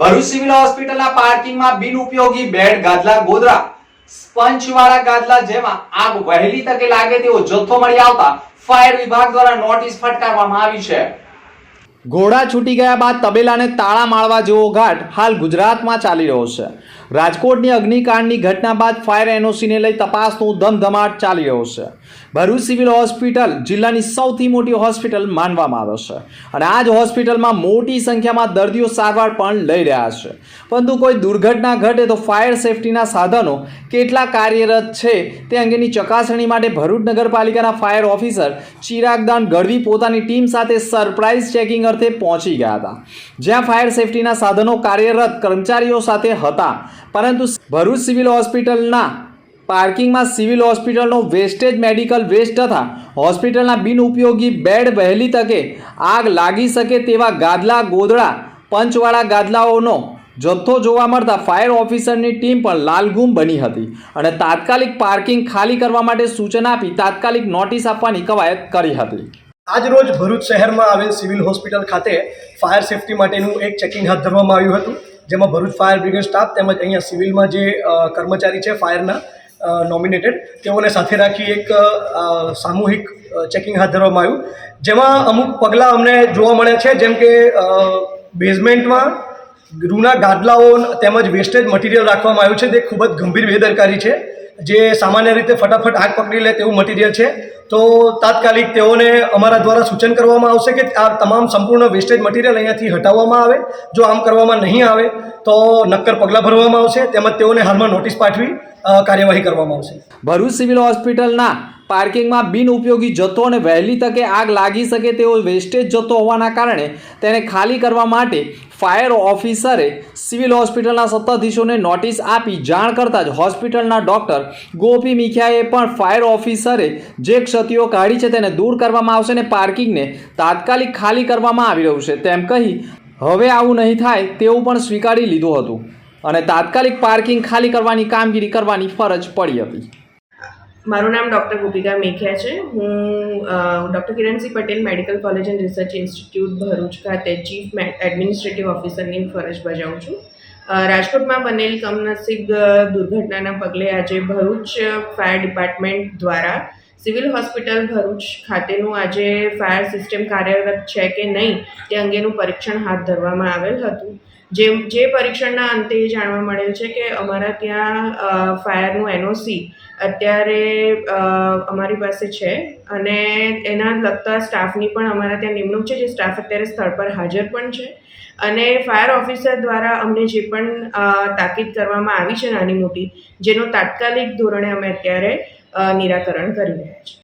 Bharuch civil હોસ્પિટલના પાર્કિંગમાં બિનઉપયોગી bed, ગાદલા, Godhra સ્પંચવાળા ગાદલા જેમાં આગ વહેલી તકે લાગે તેવો જથ્થો મળી આવતા ફાયર વિભાગ દ્વારા નોટિસ ફટકારવામાં આવી છે. ઘોડા છૂટી ગયા બાદ તબેલાને તાળા મારવા જેવો ઘાટ હાલ ગુજરાતમાં ચાલી રહ્યો છે. રાજકોટની અગ્નિકાંડની ઘટના બાદ ફાયર એનઓસીને લઈ તપાસનો ધમધમાટ ચાલી રહ્યો છે. ભરૂચ સિવિલ હોસ્પિટલ જિલ્લાની સૌથી મોટી હોસ્પિટલ માનવામાં આવે છે. અને આ જ હોસ્પિટલમાં મોટી સંખ્યામાં દર્દીઓ સારવાર પણ લઈ રહ્યા છે. પરંતુ કોઈ દુર્ઘટના ઘટે તો ફાયર સેફટીના સાધનો કેટલા કાર્યરત છે તે અંગેની ચકાસણી માટે ભરૂચ નગરપાલિકાના ફાયર ઓફિસર ચિરાગદાન ગઢવી પોતાની ટીમ સાથે સરપ્રાઇઝ ચેકિંગ અર્થે પહોંચી ગયા હતા. જ્યાં ફાયર સેફટીના સાધનો કાર્યરત કર્મચારીઓ સાથે હતા. પરંતુ ભરૂચ સિવિલ હોસ્પિટલના પાર્કિંગમાં સિવિલ હોસ્પિટલનો વેસ્ટેજ મેડિકલ વેસ્ટ તથા હોસ્પિટલના બિનઉપયોગી બેડ વહેલી તકે આગ લાગી શકે તેવા ગાદલા ગોદડા, પંચવાળા ગાદલાઓનો જથ્થો જોવા મળતા ફાયર ઓફિસરની ટીમ પણ લાલઘૂમ બની હતી અને તાત્કાલિક પાર્કિંગ ખાલી કરવા માટે સૂચના આપી તાત્કાલિક નોટિસ આપવાની કવાયત કરી હતી. આજ રોજ ભરૂચ શહેરમાં આવેલ સિવિલ હોસ્પિટલ ખાતે ફાયર સેફટી માટેનું એક ચેકિંગ હાથ ધરવામાં આવ્યું હતું, જેમાં ભરૂચ ફાયર બ્રિગેડ સ્ટાફ તેમજ અહીંયા સિવિલમાં જે કર્મચારી છે ફાયરના નોમિનેટેડ તેઓને સાથે રાખી એક સામૂહિક ચેકિંગ હાથ ધરવામાં આવ્યું. જેમાં અમુક પગલાં અમને જોવા મળ્યા છે, જેમ કે બેઝમેન્ટમાં ગૃહના ગાદલાઓ તેમજ વેસ્ટેજ મટીરિયલ રાખવામાં આવ્યું છે. તે ખૂબ જ ગંભીર બેદરકારી છે. જે સામાન્ય રીતે ફટાફટ આગ પકડી લે તેવું મટીરિયલ છે. તો તાત્કાલિક તેઓને અમારા દ્વારા સૂચન કરવામાં આવશે કે આ તમામ સંપૂર્ણ વેસ્ટેજ મટીરિયલ અહીંયાથી હટાવવામાં આવે. જો આમ કરવામાં નહીં આવે, તો નક્કર પગલાં ભરવામાં આવશે. તેમજ તેઓને હાલમાં નોટિસ પાઠવી કાર્યવાહી કરવામાં આવશે. ભરૂચ સિવિલ હોસ્પિટલના પાર્કિંગમાં બિનઉપયોગી જથ્થો અને વહેલી તકે આગ લાગી શકે તેવો વેસ્ટેજ જથ્થો હોવાના કારણે તેને ખાલી કરવા માટે ફાયર ઓફિસરે સિવિલ હોસ્પિટલના સત્તાધીશોને નોટિસ આપી જાણ કરતાં જ હોસ્પિટલના ડૉક્ટર ગોપી મિખ્યાએ પણ ફાયર ઓફિસરે જે ક્ષતિઓ કાઢી છે તેને દૂર કરવામાં આવશે અને પાર્કિંગને તાત્કાલિક ખાલી કરવામાં આવી રહ્યું છે તેમ કહી હવે આવું નહીં થાય તેવું પણ સ્વીકારી લીધું હતું. અને તાત્કાલિક પાર્કિંગ ખાલી કરવાની કામગીરી કરવાની ફરજ પડી હતી. મારું નામ ડૉક્ટર ગોપિકા મેખિયા છે. હું doctor Kiransinh Patel, medical college and research institute Bharuch ખાતે ચીફ એડમિનિસ્ટ્રેટિવ ઓફિસરની ફરજ બજાવું છું. રાજકોટમાં બનેલ કમનસીબ દુર્ઘટનાના પગલે આજે ભરૂચ ફાયર ડિપાર્ટમેન્ટ દ્વારા સિવિલ હોસ્પિટલ ભરૂચ ખાતેનું આજે ફાયર સિસ્ટમ કાર્યરત છે કે નહીં તે અંગેનું પરીક્ષણ હાથ ધરવામાં આવેલ હતું. જે જે પરીક્ષણના અંતે એ જાણવા મળેલ છે કે અમારા ત્યાં ફાયરનું એનઓસી અત્યારે અમારી પાસે છે અને એના લગતા સ્ટાફની પણ અમારા ત્યાં નિમણૂક છે, જે સ્ટાફ અત્યારે સ્થળ પર હાજર પણ છે. અને ફાયર ઓફિસર દ્વારા અમને જે પણ તાકીદ કરવામાં આવી છે નાની મોટી, જેનો તાત્કાલિક ધોરણે અમે અત્યારે નિરાકરણ કરી રહ્યા છીએ.